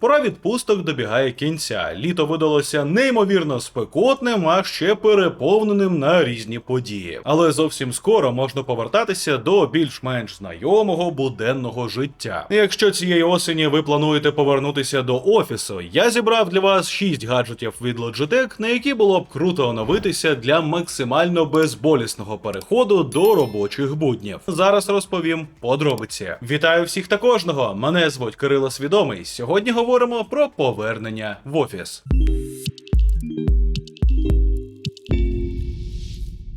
Пора відпусток добігає кінця. Літо видалося неймовірно спекотним, а ще переповненим на різні події. Але зовсім скоро можна повертатися до більш-менш знайомого буденного життя. Якщо цієї осені ви плануєте повернутися до офісу, я зібрав для вас 6 гаджетів від Logitech, на які було б круто оновитися для максимально безболісного переходу до робочих буднів. Зараз розповім подробиці. Вітаю всіх та кожного! Мене звуть Кирило Свідомий. Сьогодні говоримо про повернення в офіс.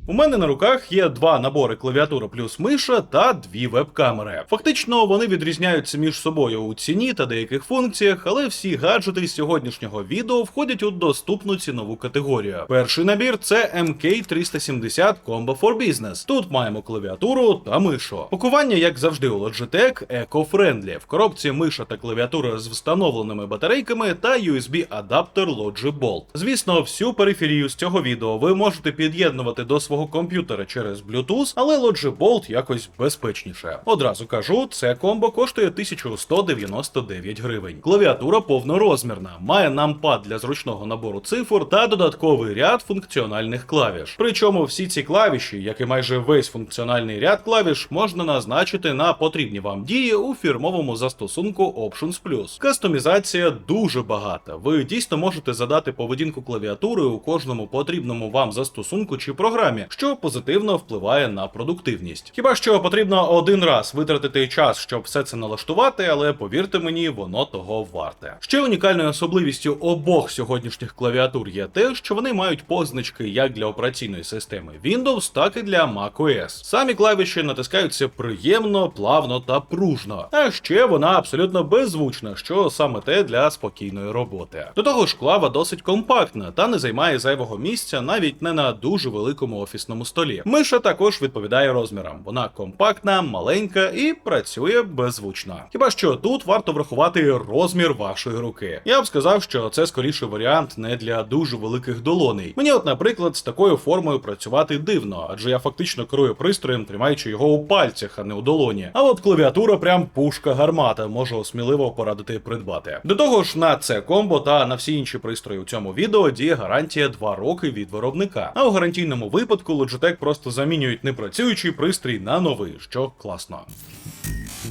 У мене на руках є два набори клавіатура плюс миша та дві веб-камери. Фактично вони відрізняються між собою у ціні та деяких функціях, але всі гаджети з сьогоднішнього відео входять у доступну цінову категорію. Перший набір це MK370 Combo for Business. Тут маємо клавіатуру та мишу. Пакування, як завжди, у Logitech, еко-френдлі. В коробці миша та клавіатура з встановленими батарейками та USB-адаптер Logic Bolt. Звісно, всю периферію з цього відео ви можете під'єднувати до свого комп'ютера через Bluetooth, але Logic Bolt якось безпечніше. Одразу кажу, це комбо коштує 1199 гривень. Клавіатура повнорозмірна, має нампад для зручного набору цифр та додатковий ряд функціональних клавіш. Причому всі ці клавіші, як і майже весь функціональний ряд клавіш, можна назначити на потрібні вам дії у фірмовому застосунку Options Plus. Кастомізація дуже багата. Ви дійсно можете задати поведінку клавіатури у кожному потрібному вам застосунку чи програмі, що позитивно впливає на продуктивність. Хіба що потрібно один раз витратити час, щоб все це налаштувати, але повірте мені, воно того варте. Ще унікальною особливістю обох сьогоднішніх клавіатур є те, що вони мають позначки як для операційної системи Windows, так і для macOS. Самі клавіші натискаються приємно, плавно та пружно. А ще вона абсолютно беззвучна, що саме те для спокійної роботи. До того ж, клава досить компактна та не займає зайвого місця навіть не на дуже великому офісному столі. Миша також відповідає розмірам. Вона компактна, маленька і працює беззвучно. Хіба що тут варто врахувати розмір вашої руки. Я б сказав, що це скоріше варіант не для дуже великих долоней. Мені, от, наприклад, з такою формою працювати дивно, адже я фактично керую пристроєм, тримаючи його у пальцях, а не у долоні. А от клавіатура прям пушка гармата, можу сміливо порадити придбати. До того ж, на це комбо та на всі інші пристрої у цьому відео діє гарантія 2 роки від виробника. А у гарантійному випадку Logitech просто замінюють непрацюючий пристрій на новий, що класно.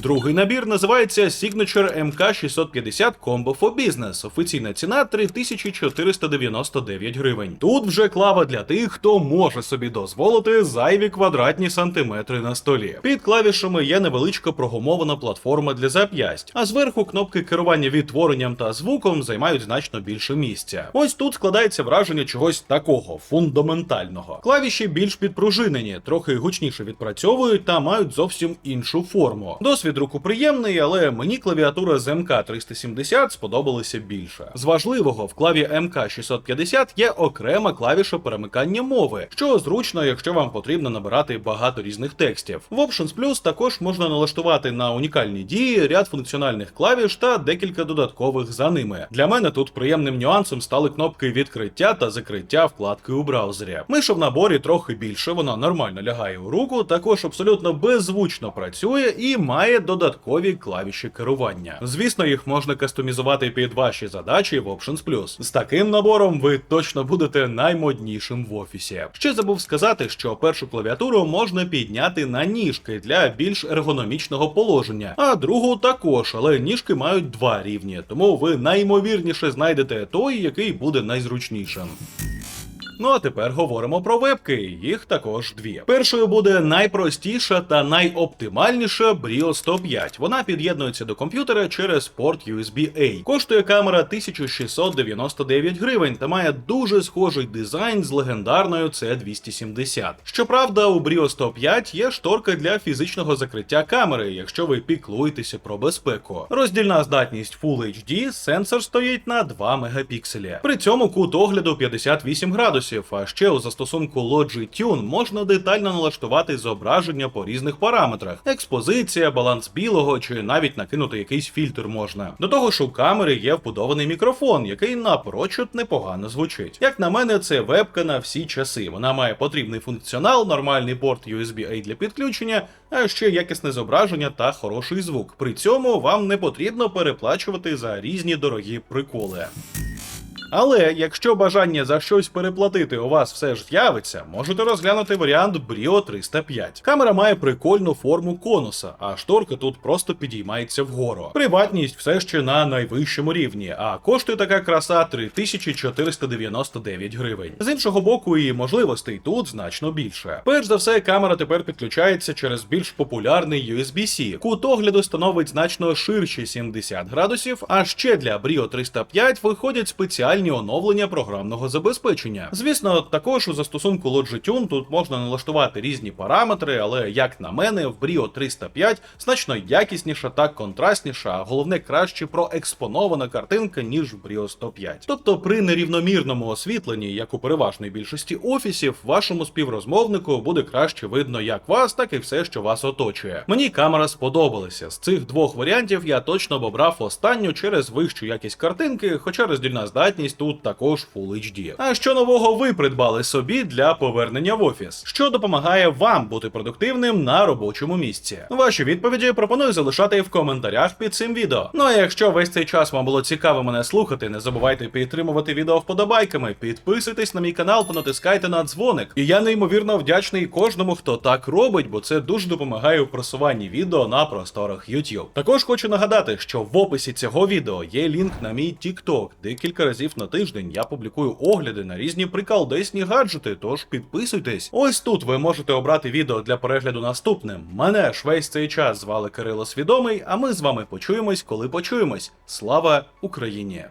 Другий набір називається Signature MK650 Combo for Business. Офіційна ціна 3499 гривень. Тут вже клава для тих, хто може собі дозволити зайві квадратні сантиметри на столі. Під клавішами є невеличка прогумована платформа для зап'ясть, а зверху кнопки керування відтворенням та звуком займають значно більше місця. Ось тут складається враження чогось такого фундаментального. Клавіші більш підпружинені, трохи гучніше відпрацьовують та мають зовсім іншу форму. Досвід руку приємний, але мені клавіатура з МК370 сподобалася більше. З важливого в клаві МК650 є окрема клавіша перемикання мови, що зручно, якщо вам потрібно набирати багато різних текстів. В Options Plus також можна налаштувати на унікальні дії ряд функціональних клавіш та декілька додаткових за ними. Для мене тут приємним нюансом стали кнопки відкриття та закриття вкладки у браузері. Миша в наборі трохи більше, вона нормально лягає у руку, також абсолютно беззвучно працює і має додаткові клавіші керування. Звісно, їх можна кастомізувати під ваші задачі в Options Plus. З таким набором ви точно будете наймоднішим в офісі. Ще забув сказати, що першу клавіатуру можна підняти на ніжки для більш ергономічного положення, а другу також, але ніжки мають два рівні, тому ви найімовірніше знайдете той, який буде найзручнішим. Ну а тепер говоримо про вебки. Їх також дві. Першою буде найпростіша та найоптимальніша Brio 105. Вона під'єднується до комп'ютера через порт USB-A. Коштує камера 1699 гривень та має дуже схожий дизайн з легендарною C270. Щоправда, у Brio 105 є шторка для фізичного закриття камери, якщо ви піклуєтеся про безпеку. Роздільна здатність Full HD, сенсор стоїть на 2 мегапікселі. При цьому кут огляду 58 градусів градусів, а ще у застосунку Logi можна детально налаштувати зображення по різних параметрах: експозиція, баланс білого чи навіть накинути якийсь фільтр можна. До того ж, у камери є вбудований мікрофон, який напрочуд непогано звучить. Як на мене, це вебка на всі часи. Вона має потрібний функціонал, нормальний порт USB-A для підключення, а ще якісне зображення та хороший звук. При цьому вам не потрібно переплачувати за різні дорогі приколи. Але якщо бажання за щось переплатити у вас все ж з'явиться, можете розглянути варіант Brio 305. Камера має прикольну форму конуса, а шторка тут просто підіймається вгору. Приватність все ще на найвищому рівні, а коштує така краса 3499 гривень. З іншого боку, і можливостей тут значно більше. Перш за все, камера тепер підключається через більш популярний USB-C. Кут огляду становить значно ширші 70 градусів, а ще для Brio 305 виходять спеціальні оновлення програмного забезпечення. Звісно, також у застосунку Logi Tune тут можна налаштувати різні параметри, але як на мене, в Brio 305 значно якісніша та контрастніша, а головне краще проекспонована картинка, ніж в Brio 105. Тобто при нерівномірному освітленні, як у переважної більшості офісів, вашому співрозмовнику буде краще видно як вас, так і все, що вас оточує. Мені камера сподобалася. З цих двох варіантів я точно б обрав останню через вищу якість картинки, хоча роздільна здатність тут також Full HD. А що нового ви придбали собі для повернення в офіс? Що допомагає вам бути продуктивним на робочому місці? Ваші відповіді пропоную залишати в коментарях під цим відео. Ну а якщо весь цей час вам було цікаво мене слухати, не забувайте підтримувати відео вподобайками, підписуйтесь на мій канал та натискайте на дзвоник. І я неймовірно вдячний кожному, хто так робить, бо це дуже допомагає у просуванні відео на просторах YouTube. Також хочу нагадати, що в описі цього відео є лінк на мій TikTok, де кілька разів на тиждень я публікую огляди на різні прикалдесні гаджети, тож підписуйтесь. Ось тут ви можете обрати відео для перегляду наступним. Мене ж весь цей час звали Кирило Свідомий, а ми з вами почуємось, коли почуємось. Слава Україні!